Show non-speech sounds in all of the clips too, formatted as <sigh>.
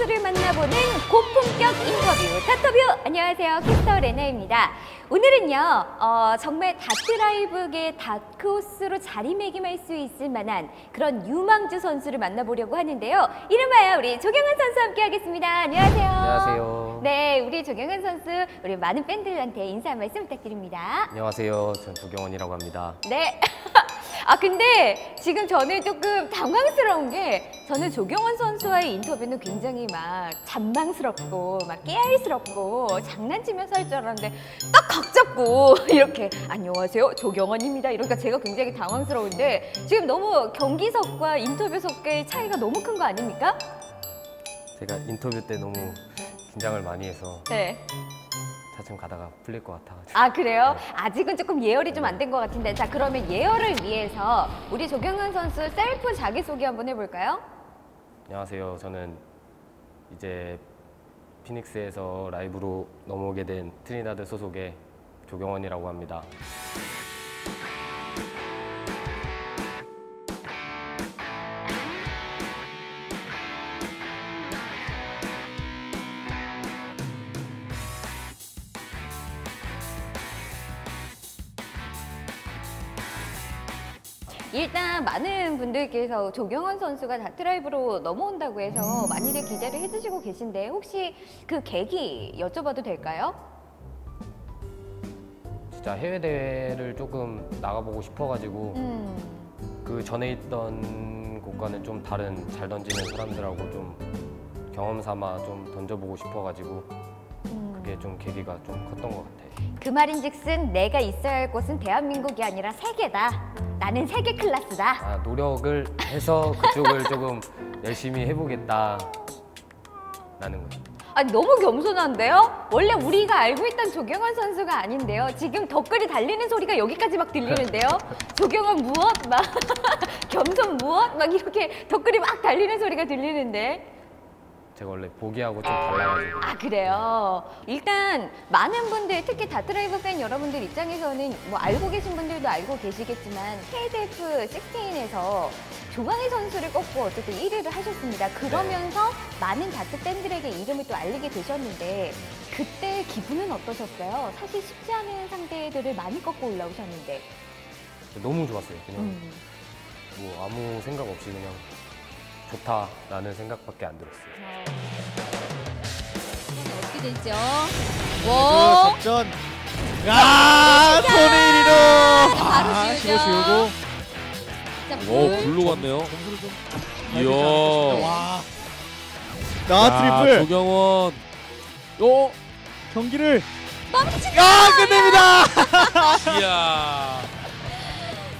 선수를 만나보는 고품격 인터뷰 다터뷰 안녕하세요 캐스터 레나입니다 오늘은요 어, 정말 다트라이브계 다크호스로 자리매김할 수 있을 만한 그런 유망주 선수를 만나보려고 하는데요 이름하여 우리 조경은 선수 함께 하겠습니다 안녕하세요 안녕하세요. 네 우리 조경은 선수 우리 많은 팬들한테 인사 한 말씀 부탁드립니다 안녕하세요. 전 조경원이라고 합니다. 네. <laughs> 아 근데 지금 저는 조금 당황스러운 게 저는 조경원 선수와의 인터뷰는 굉장히 막 잔망스럽고 막 깨알스럽고 장난치면서 할 줄 알았는데 딱 각 잡고 <laughs> 이렇게 안녕하세요 조경원입니다 이러니까 제가 굉장히 당황스러운데 지금 너무 경기석과 인터뷰석의 차이가 너무 큰 거 아닙니까? 제가 인터뷰 때 너무 긴장을 많이 해서 네. 차츰 가다가 풀릴 것 같아가지고. 아 그래요? 아직은 조금 예열이 좀 안 된 것 같은데 자 그러면 예열을 위해서 우리 조경원 선수 셀프 자기소개 한번 해볼까요? 안녕하세요. 저는 이제 피닉스에서 라이브로 넘어오게 된 트리나드 소속의 조경원이라고 합니다. 일단 많은 분들께서 조경원 선수가 다트라이브로 넘어온다고 해서 많이들 기대를 해주시고 계신데 혹시 그 계기 여쭤봐도 될까요? 진짜 해외 대회를 조금 나가보고 싶어가지고 음, 그 전에 있던 곳과는 좀 다른 잘 던지는 사람들하고 좀 경험 삼아 좀 던져보고 싶어가지고 음. 그게 좀 계기가 좀 컸던 것 같아요. 그 말인즉슨 내가 있어야 할 곳은 대한민국이 아니라 세계다. 나는 세계 클래스다. 아, 노력을 해서 그쪽을 조금 열심히 해보겠다 라는 거죠. 아니 너무 겸손한데요? 원래 우리가 알고 있던 조경원 선수가 아닌데요. 지금 댓글이 달리는 소리가 여기까지 막 들리는데요. <laughs> 조경원 무엇? 막 <laughs> 겸손 무엇? 막 이렇게 댓글이 막 달리는 소리가 들리는데. 제가 원래 보기하고 좀 달라가지고 아 그래요. 일단 많은 분들 특히 다트라이브 팬 여러분들 입장에서는 뭐 알고 계신 분들도 알고 계시겠지만 KDF 16에서 조광희 선수를 꺾고 어쨌든 1위를 하셨습니다. 그러면서 많은 다트 팬들에게 이름을 또 알리게 되셨는데 그때 기분은 어떠셨어요? 사실 쉽지 않은 상대들을 많이 꺾고 올라오셨는데. 너무 좋았어요. 그냥 음. 뭐 아무 생각 없이 그냥 좋다라는 생각밖에 안 들었어요. 어떻게 되죠? 그 와. 작전. 야, 손해리로. 바로 아, 지우죠. 지고 지우고. 자, 오. 점수를 좀. 이야. 와. 야, 나 트리플 조경원. 오. 경기를 멈추고. 야 끝냅니다. <laughs> 이야.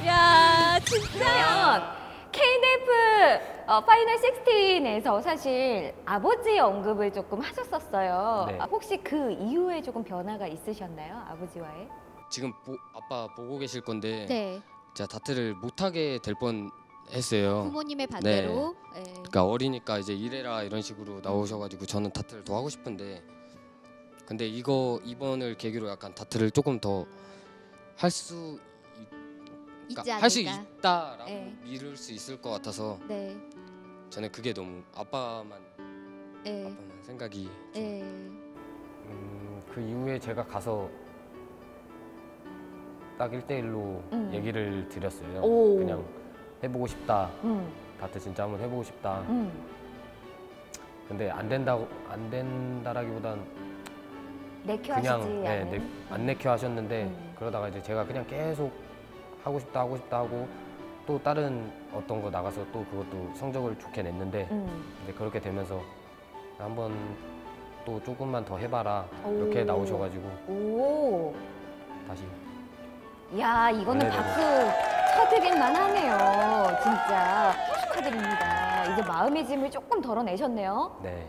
야, 진짜요. KDF 어, 파이널 16에서 사실 아버지 언급을 조금 하셨었어요. 네. 아, 혹시 그 이후에 조금 변화가 있으셨나요? 아버지와의? 지금 보- 아빠 보고 계실 건데 네, 제가 다트를 못하게 될 뻔 했어요. 부모님의 반대로. 네. 그러니까 어리니까 이제 이래라 이런 식으로 나오셔가지고 저는 다트를 더 하고 싶은데 근데 이거 이번을 계기로 약간 다트를 조금 더 할 수 그러니까 할수 않을까. 있다라고 네. 미룰 수 있을 것 같아서 네, 저는 그게 너무 아빠만 네, 아빠만 생각이 좀 네. 음, 그 이후에 제가 가서 딱 1대1로 음. 얘기를 드렸어요. 오. 그냥 해보고 싶다. 음, 다트 진짜 한번 해보고 싶다. 음. 근데 안 된다고 안 된다라기보단 내켜 그냥 하시지 네, 않은? 네, 안 내켜 하셨는데 음. 그러다가 이제 제가 그냥 계속 하고 싶다 하고 싶다 하고 또 다른 어떤 거 나가서 또 그것도 성적을 좋게 냈는데 음. 이제 그렇게 되면서 한번 또 조금만 더 해봐라 오. 이렇게 나오셔가지고 오, 다시 야 이거는 네, 네. 박수 쳐드릴만 하네요. 진짜 축하드립니다. 이제 마음의 짐을 조금 덜어내셨네요. 네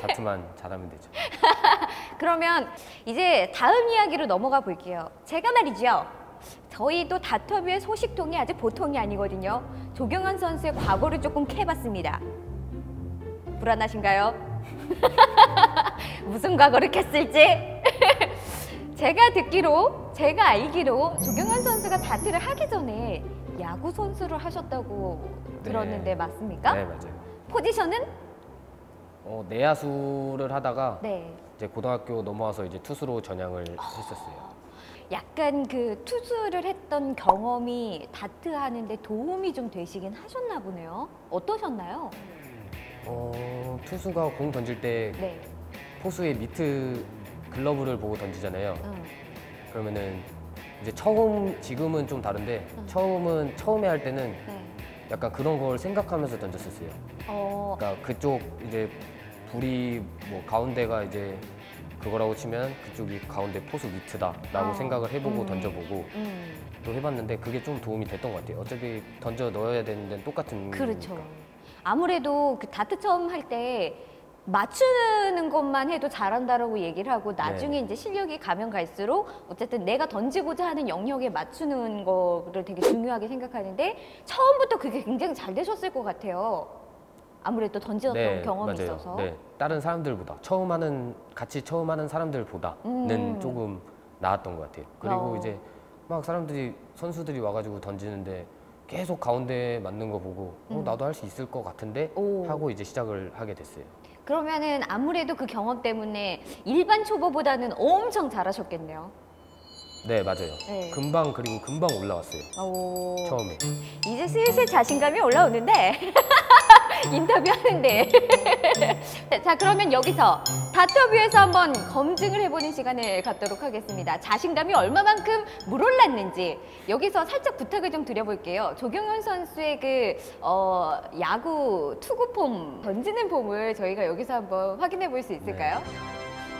다트만 잘하면 되죠. <laughs> 그러면 이제 다음 이야기로 넘어가 볼게요. 제가 말이죠. 저희도 다터뷰의 소식통이 아주 보통이 아니거든요. 조경환 선수의 과거를 조금 캐봤습니다. 불안하신가요? <laughs> 무슨 과거를 캤을지? <laughs> 제가 듣기로, 제가 알기로 조경환 선수가 다트를 하기 전에 야구 선수를 하셨다고 네. 들었는데 맞습니까? 네 맞아요. 포지션은 어, 내야수를 하다가 네. 이제 고등학교 넘어와서 이제 투수로 전향을 했었어요. 약간 그 투수를 했던 경험이 다트 하는데 도움이 좀 되시긴 하셨나 보네요. 어떠셨나요? 어, 투수가 공 던질 때 네. 포수의 미트 글러브를 보고 던지잖아요. 응. 그러면은 이제 처음 지금은 좀 다른데 음. 처음은 처음에 할 때는 네. 약간 그런 걸 생각하면서 던졌었어요. 어, 그러니까 그쪽 이제 불이 뭐 가운데가 이제 그거라고 치면 그쪽이 가운데 포수 미트다 라고 어. 생각을 해보고 음. 던져보고 음. 또 해봤는데 그게 좀 도움이 됐던 것 같아요. 어차피 던져 넣어야 되는 데는 똑같은 그렇죠. 거니까. 아무래도 그 다트 처음 할 때 맞추는 것만 해도 잘한다라고 얘기를 하고 나중에 네. 이제 실력이 가면 갈수록 어쨌든 내가 던지고자 하는 영역에 맞추는 거를 되게 중요하게 생각하는데 처음부터 그게 굉장히 잘 되셨을 것 같아요. 아무래도 던졌던 경험이 맞아요. 있어서. 네, 다른 사람들보다 처음 하는 같이 처음 하는 사람들보다는 음. 조금 나았던 것 같아요. 그리고 어. 이제 막 사람들이 선수들이 와가지고 던지는데 계속 가운데 맞는 거 보고 어, 음. 나도 할 수 있을 것 같은데 오. 하고 이제 시작을 하게 됐어요. 그러면은 아무래도 그 경험 때문에 일반 초보보다는 엄청 잘하셨겠네요. 네 맞아요. 네. 금방 그리고 금방 올라왔어요. 오. 처음에. 이제 슬슬 자신감이 올라오는데 <laughs> <laughs> 인터뷰하는데 <laughs> 자 그러면 여기서 다터뷰에서 한번 검증을 해보는 시간을 갖도록 하겠습니다 자신감이 얼마만큼 물올랐는지 여기서 살짝 부탁을 좀 드려볼게요 조경현 선수의 그 어, 야구 투구 폼 던지는 폼을 저희가 여기서 한번 확인해 볼 수 있을까요?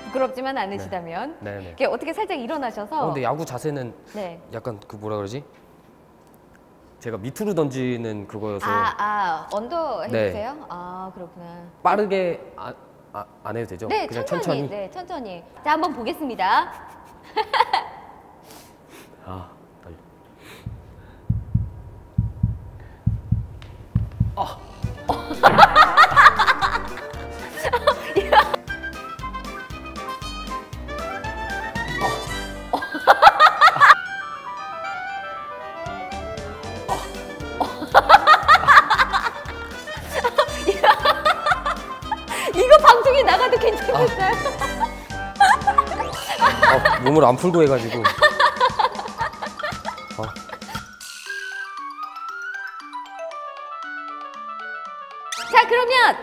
부끄럽지만 않으시다면 네네. 이렇게 어떻게 살짝 일어나셔서 어, 근데 야구 자세는 네. 약간 그 뭐라 그러지? 제가 밑으로 던지는 그거여서 아, 아, 언더 네. 해주세요? 아, 그렇구나. 빠르게 안, 아, 안 해도 되죠? 네, 천천히, 천천히. 네, 천천히. 자, 한번 보겠습니다. <laughs> 아, 떨려. 이거 <laughs> 아, 몸을 안 풀고 해가지고. 아, 자, 그러면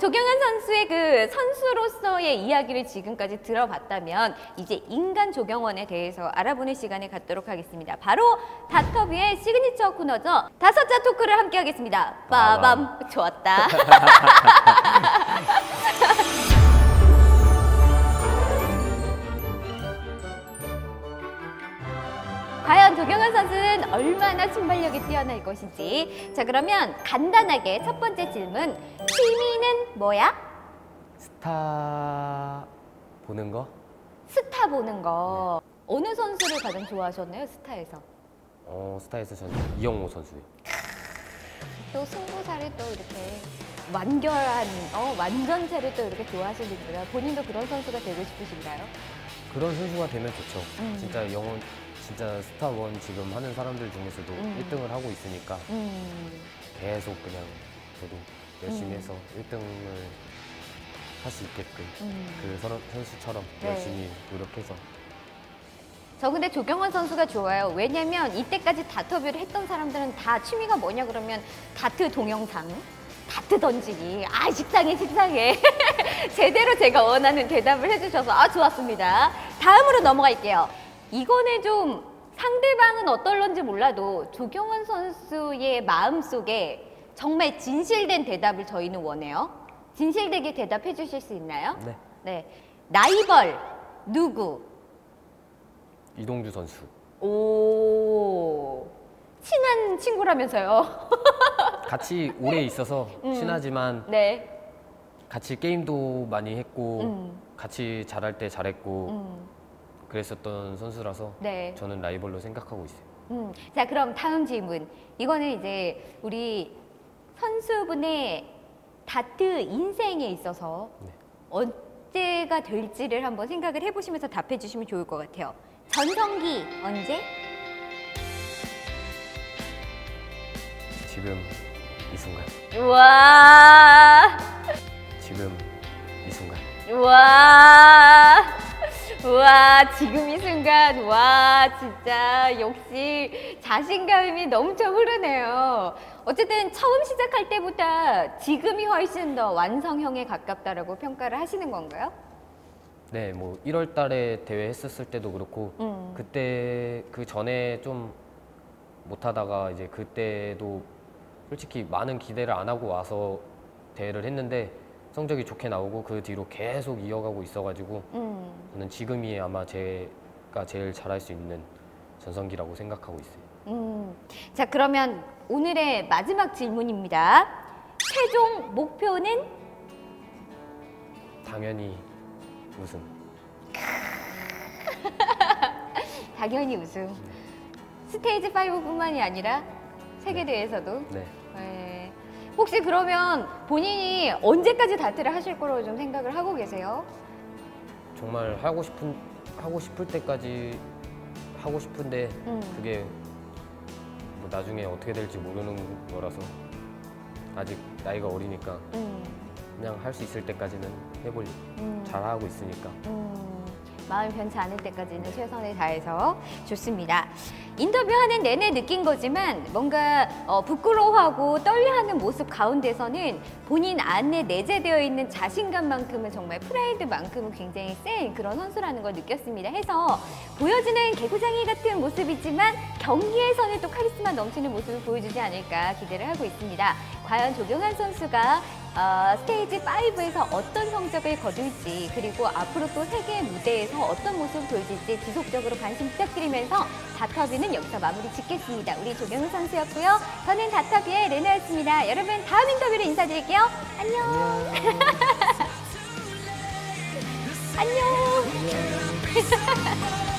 조경현 선수의 그 선수로서의 이야기를 지금까지 들어봤다면 이제 인간 조경원에 대해서 알아보는 시간을 갖도록 하겠습니다. 바로 다터비의 시그니처 코너죠. 다섯자 토크를 함께 하겠습니다. 빠밤. 좋았다. <laughs> 과연 조경현 선수는 얼마나 순발력이 뛰어날 것인지. 자, 그러면 간단하게 첫 번째 질문. 취미는 뭐야? 스타 보는 거? 스타 보는 거. 어느 선수를 가장 좋아하셨나요? 스타에서. 어, 스타에서 저는 이영호 선수요. 또 승부사를 또 이렇게 완결한, 어, 완전체를 또 이렇게 좋아하시는구나. 본인도 그런 선수가 되고 싶으신가요? 그런 선수가 되면 좋죠. 음. 진짜 영혼, 진짜 스타원 지금 하는 사람들 중에서도 음. 1등을 하고 있으니까 음. 계속 그냥 저도 열심히 음. 해서 1등을 할 수 있게끔 음. 그 선- 선수처럼 네. 열심히 노력해서 저 근데 조경원 선수가 좋아요. 왜냐면 이때까지 다터뷰를 했던 사람들은 다 취미가 뭐냐 그러면 다트 동영상, 다트 던지기. 아 식상해 식상해. <laughs> 제대로 제가 원하는 대답을 해주셔서 아 좋았습니다. 다음으로 넘어갈게요. 이거는 좀 상대방은 어떨런지 몰라도 조경원 선수의 마음 속에 정말 진실된 대답을 저희는 원해요. 진실되게 대답해 주실 수 있나요? 네. 네. 라이벌 누구? 이동주 선수. 오 친한 친구라면서요? <laughs> 같이 오래 있어서 음. 친하지만 네. 같이 게임도 많이 했고 음. 같이 잘할 때 잘했고 음. 그랬었던 선수라서 네. 저는 라이벌로 생각하고 있어요. 음. 자 그럼 다음 질문. 이거는 이제 우리 선수분의 다트 인생에 있어서 네. 언제가 될지를 한번 생각을 해보시면서 답해 주시면 좋을 것 같아요. 전성기 언제? 지금 이 순간, 우와. 지금 이 순간. 와, 와, 지금 이 순간, 와, 진짜 역시 자신감이 넘쳐 흐르네요. 어쨌든 처음 시작할 때보다 지금이 훨씬 더 완성형에 가깝다라고 평가를 하시는 건가요? 네, 뭐 1월 달에 대회 했었을 때도 그렇고 음. 그때 그 전에 좀 못하다가 이제 그때도 솔직히 많은 기대를 안 하고 와서 대회를 했는데 성적이 좋게 나오고 그 뒤로 계속 이어가고 있어가지고 음. 저는 지금이 아마 제가 제일 잘할 수 있는 전성기라고 생각하고 있어요. 음. 자, 그러면 오늘의 마지막 질문입니다. 최종 목표는 당연히 우승. <laughs> 당연히 우승. 스테이지 5뿐만이 아니라 세계대회에서도. 네. 네. 혹시 그러면 본인이 언제까지 다트를 하실 거라고 좀 생각을 하고 계세요? 정말 하고 싶은 하고 싶을 때까지 하고 싶은데 음. 그게 뭐 나중에 어떻게 될지 모르는 거라서 아직 나이가 어리니까 음. 그냥 할 수 있을 때까지는 해보려고 음. 잘 하고 있으니까 음, 마음 변치 않을 때까지는 최선을 다해서 좋습니다. 인터뷰하는 내내 느낀 거지만 뭔가 어, 부끄러워하고 떨려하는 모습 가운데서는 본인 안에 내재되어 있는 자신감만큼은 정말 프라이드만큼은 굉장히 센 그런 선수라는 걸 느꼈습니다. 해서 보여지는 개구장이 같은 모습이지만 경기에서는 또 카리스마 넘치는 모습을 보여주지 않을까 기대를 하고 있습니다. 과연 조경환 선수가 어, 스테이지 5에서 어떤 성적을 거둘지 그리고 앞으로 또 세계 무대에서 어떤 모습을 보여줄지 지속적으로 관심 부탁드리면서 다터비는 여기서 마무리 짓겠습니다. 우리 조경훈 선수였고요. 저는 다터비의 레나였습니다. 여러분 다음 인터뷰로 인사드릴게요. 안녕. <laughs> 안녕. <laughs>